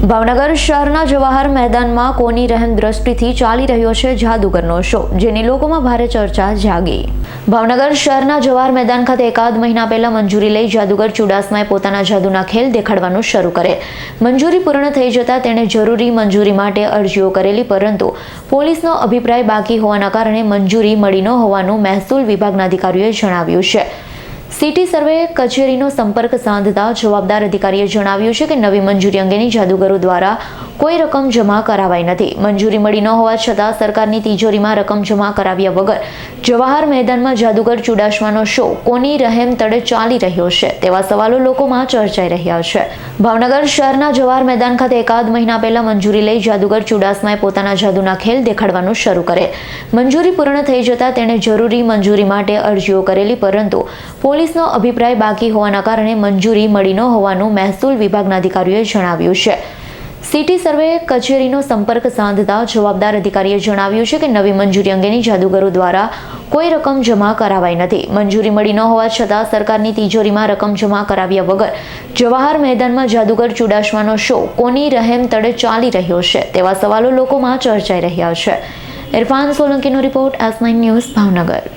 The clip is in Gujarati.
ભાવનગર શહેરના જવાહર મેદાનમાં કોની રહેમ દ્રષ્ટિથી ચાલી રહ્યો છે જાદુગરનો શો, જેની લોકોમાં ભારે ચર્ચા જાગી. ભાવનગર શહેરના જવાહર મેદાન ખાતે એકાદ મહિના પહેલા મંજૂરી લઈ જાદુગર ચુડાસમાએ પોતાના જાદુના ખેલ દેખાડવાનું શરૂ કરે. મંજૂરી પૂર્ણ થઈ જતાં તેણે જરૂરી મંજૂરી માટે અરજીઓ કરેલી, પરંતુ પોલીસનો અભિપ્રાય બાકી હોવાના કારણે મંજૂરી મળી ન હોવાનું મહેસૂલ વિભાગના અધિકારીઓએ જણાવ્યું છે. સિટી સર્વે કચેરીનો સંપર્ક સાધતા જવાબદાર અધિકારીએ જણાવ્યું છે કે નવી મંજૂરી અંગેની જાદુગરો દ્વારા કોઈ રકમ જમા કરાવાઈ નથી. મંજૂરી મળી ન હોવા છતાં સરકારની તિજોરીમાં રકમ જમા કરાવ્યા વગર જવાહર મેદાનમાં જાદુગર ચુડાસમાનો શો કોની રહેમ તળે ચાલી રહ્યો છે તેવા સવાલો લોકોમાં ચર્ચાઈ રહ્યા છે. ભાવનગર શહેરના જવાહર મેદાન ખાતે એકાદ મહિના પહેલા મંજૂરી લઈ જાદુગર ચુડાસમાએ પોતાના જાદુના ખેલ દેખાડવાનું શરૂ કરે. મંજૂરી પૂર્ણ થઈ જતાં તેણે જરૂરી મંજૂરી માટે અરજીઓ કરેલી, પરંતુ પોલીસનો અભિપ્રાય બાકી હોવાના કારણે મંજૂરી મળી ન હોવાનું મહેસૂલ વિભાગના અધિકારીઓએ જણાવ્યું છે. સિટી સર્વે કચેરીનો સંપર્ક સાધતા જવાબદાર અધિકારીએ જણાવ્યું છે કે નવી મંજૂરી અંગેની જાદુગરો દ્વારા કોઈ રકમ જમા કરાવાઈ નથી. મંજૂરી મળી ન હોવા છતાં સરકારની તિજોરીમાં રકમ જમા કરાવ્યા વગર જવાહર મેદાનમાં જાદુગર ચુડાસવાનો શો કોની રહેમ તળે ચાલી રહ્યો છે તેવા સવાલો લોકોમાં ચર્ચાઈ રહ્યા છે. ઇરફાન સોલંકીનો રિપોર્ટ એસ ન્યૂઝ ભાવનગર.